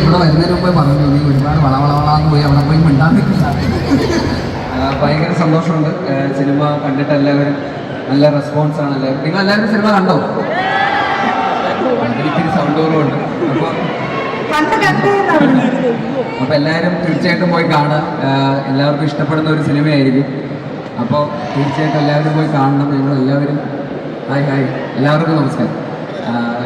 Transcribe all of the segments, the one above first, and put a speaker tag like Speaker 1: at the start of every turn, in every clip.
Speaker 1: ഇവിടെ വരുന്നതിന് മുമ്പേ പറഞ്ഞു നീ ഒരുപാട് വളവളവളാന്ന് പോയി അവിടെ പോയി മിണ്ടാൻ നിൽക്കില്ല ഭയങ്കര സന്തോഷമുണ്ട്. സിനിമ കണ്ടിട്ട് എല്ലാവരും നല്ല റെസ്പോൺസ് ആണ് എല്ലാവരും. നിങ്ങൾ എല്ലാവരും സിനിമ കണ്ടോ? എനിക്കൊരു സൗണ്ട് കുറവുണ്ട്. അപ്പോൾ അപ്പോൾ എല്ലാവരും തീർച്ചയായിട്ടും പോയി കാണുക. എല്ലാവർക്കും ഇഷ്ടപ്പെടുന്ന ഒരു സിനിമയായിരിക്കും. അപ്പോൾ തീർച്ചയായിട്ടും എല്ലാവരും പോയി കാണണം. നിങ്ങൾ എല്ലാവരും ഹായ് ഹായ്. എല്ലാവർക്കും നമസ്കാരം.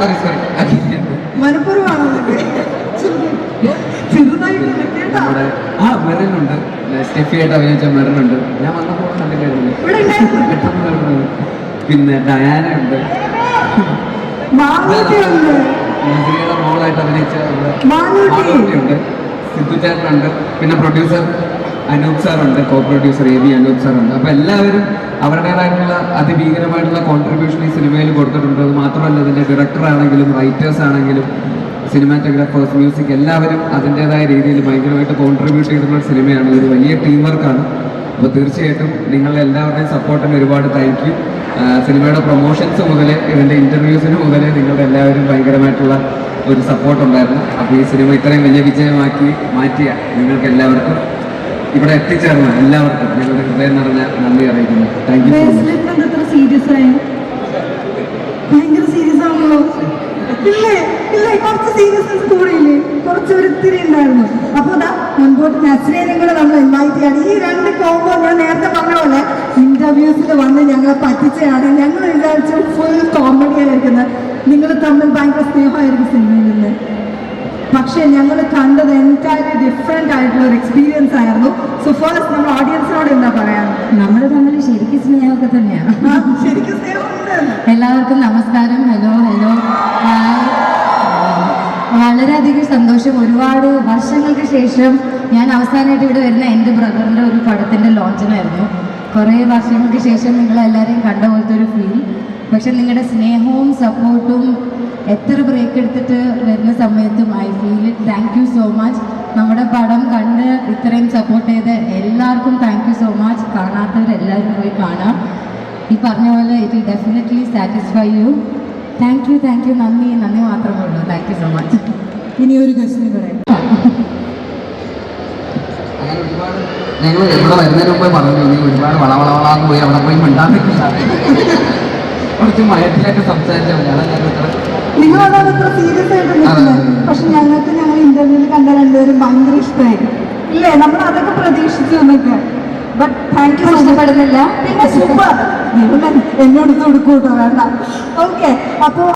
Speaker 1: സോറി സോറി ആ മെറിനുണ്ട് സ്റ്റെഫിയായിട്ട് അഭിനയിച്ച മെറിനുണ്ട് ഞാൻ വന്നപ്പോൾ കണ്ടില്ലായിരുന്നു. പിന്നെ ഡയാന ഉണ്ട്. മോളായിട്ട് അഭിനയിച്ച ഉണ്ട്. സിദ്ധു ചേട്ടനുണ്ട്. പിന്നെ producer Anoop സാറുണ്ട് co producer A B Anoop സാറുണ്ട്. അപ്പോൾ എല്ലാവരും അവരുടേതായിട്ടുള്ള അതിഭീകരമായിട്ടുള്ള കോൺട്രിബ്യൂഷൻ ഈ സിനിമയിൽ കൊടുത്തിട്ടുണ്ട്. അത് മാത്രമല്ല ഇതിന്റെ ഡയറക്ടർ ആണെങ്കിലും റൈറ്റേഴ്സ് ആണെങ്കിലും സിനിമാറ്റോഗ്രാഫേഴ്സ് മ്യൂസിക് എല്ലാവരും അതിന്റെതായ രീതിയിൽ ഭയങ്കരമായിട്ട് കോൺട്രിബ്യൂട്ട് ചെയ്തിട്ടുള്ള സിനിമയാണ് ഒരു വലിയ ടീം വർക്കാണ് അപ്പോൾ തീർച്ചയായിട്ടും നിങ്ങളുടെ എല്ലാവരുടെയും സപ്പോർട്ടിന് ഒരുപാട് താങ്ക് യു സിനിമയുടെ പ്രൊമോഷൻസ് മുതൽ ഇതിന്റെ ഇന്റർവ്യൂസിന് മുതൽ നിങ്ങളുടെ എല്ലാവരും ഭയങ്കരമായിട്ടുള്ള ഒരു സപ്പോർട്ട് ഉണ്ടായിരുന്നു. അപ്പോൾ ഈ സിനിമ ഇത്രയും വലിയ വിജയമാക്കി മാറ്റിയ നിങ്ങൾക്ക് എല്ലാവർക്കും ഇവിടെ എത്തിച്ചേർന്ന എല്ലാവർക്കും നിങ്ങളുടെ ഹൃദയം നിറഞ്ഞ നന്ദി അറിയിക്കുന്നു. താങ്ക് യു
Speaker 2: സീരിയസ് ആയി? ഭയങ്കര സീരിയസ് ആണല്ലോ. ഇല്ലേ? ഇല്ലേ? കുറച്ച് സീരിയസ്നെസ് കൂടിയില്ലേ? കുറച്ച് ഒരു ഇത്തിരി ഉണ്ടായിരുന്നു. അപ്പൊ അതാ മുൻപോട്ട് നസ്രീനെ കൂടെ നമ്മൾ ഇൻവൈറ്റ് ചെയ്യാണ്. ഈ രണ്ട് കോമ്പോ ഞാൻ നേരത്തെ പറഞ്ഞ പോലെ ഇന്റർവ്യൂസിൽ വന്ന് ഞങ്ങളെ പറ്റിച്ചതാണ് ഞങ്ങൾ വിചാരിച്ചു ഫുൾ കോമഡി ആയിരിക്കുന്നത്. നിങ്ങൾ തമ്മിൽ ഭയങ്കര സ്നേഹമായിരിക്കും സിനിമയിൽ നിന്ന്. പക്ഷേ ഞങ്ങൾ കണ്ടത് എന്റയർലി ഡിഫറെന്റ് ആയിട്ടുള്ള ഒരു എക്സ്പീരിയൻസ് ആയിരുന്നു. സോ ഫസ്റ്റ് നമ്മൾ ഓഡിയൻസിനോട് എന്താ പറയാ?
Speaker 3: നമ്മൾ തമ്മിൽ ശരിക്കും സ്നേഹമൊക്കെ തന്നെയാണ്
Speaker 2: ശരിക്കും സ്നേഹമുണ്ട്.
Speaker 3: എല്ലാവർക്കും നമസ്കാരം. Hello hello. വളരെയധികം സന്തോഷം. ഒരുപാട് വർഷങ്ങൾക്ക് ശേഷം ഞാൻ അവസാനമായിട്ട് ഇവിടെ വരുന്ന എന്റെ ബ്രദറിന്റെ ഒരു പടത്തിന്റെ ലോഞ്ചിനായിരുന്നു. കുറേ വർഷങ്ങൾക്ക് ശേഷം നിങ്ങളെല്ലാവരെയും കണ്ട പോലത്തെ ഒരു ഫീൽ പക്ഷെ നിങ്ങളുടെ സ്നേഹവും എത്ര ബ്രേക്ക് എടുത്തിട്ട് വരുന്ന സമയത്തും I feel it thank you so much നമ്മുടെ പടം കണ്ട് ഇത്രയും സപ്പോർട്ട് ചെയ്ത് എല്ലാവർക്കും താങ്ക് യു സോ മച്ച് കാണാത്തവരെല്ലാവരും പോയി കാണാം. ഈ പറഞ്ഞ പോലെ it will definitely satisfy you thank you thank you നന്ദി നന്ദി മാത്രമേ ഉള്ളൂ. താങ്ക് യു സോ മച്ച്
Speaker 2: ഇനി ഒരു ക്വസ്റ്റിന് പറയാം.
Speaker 1: ഞങ്ങൾ ഇവിടെ വരുന്നതിന് മുമ്പ് പറഞ്ഞു. നീ ഒരുപാട് വളവളവളാന്ന് പോയി അവിടെ പോയി മിണ്ടാൻ കുറച്ച് മയത്തിലൊക്കെ സംസാരിച്ചാൽ ഞാൻ
Speaker 2: നിങ്ങൾ അതാണ് ഇത്ര സീരിയസ് ആയിട്ട് നിൽക്കുന്നത്. പക്ഷെ ഞങ്ങൾക്ക് ഞങ്ങൾ ഇന്റർവ്യൂവിൽ കണ്ട രണ്ടുപേരും ഭയങ്കര ഇഷ്ടമായി. ഇല്ലേ? നമ്മൾ അതൊക്കെ പ്രതീക്ഷിച്ചു എന്നൊക്കെ. ബട്ട് താങ്ക് യു
Speaker 3: ഇഷ്ടപ്പെടുന്നില്ല
Speaker 2: പിന്നെ സൂപ്പർ എന്നോട് കൊടുക്കൂട്ടോ വേണ്ട. ഓക്കെ അപ്പോൾ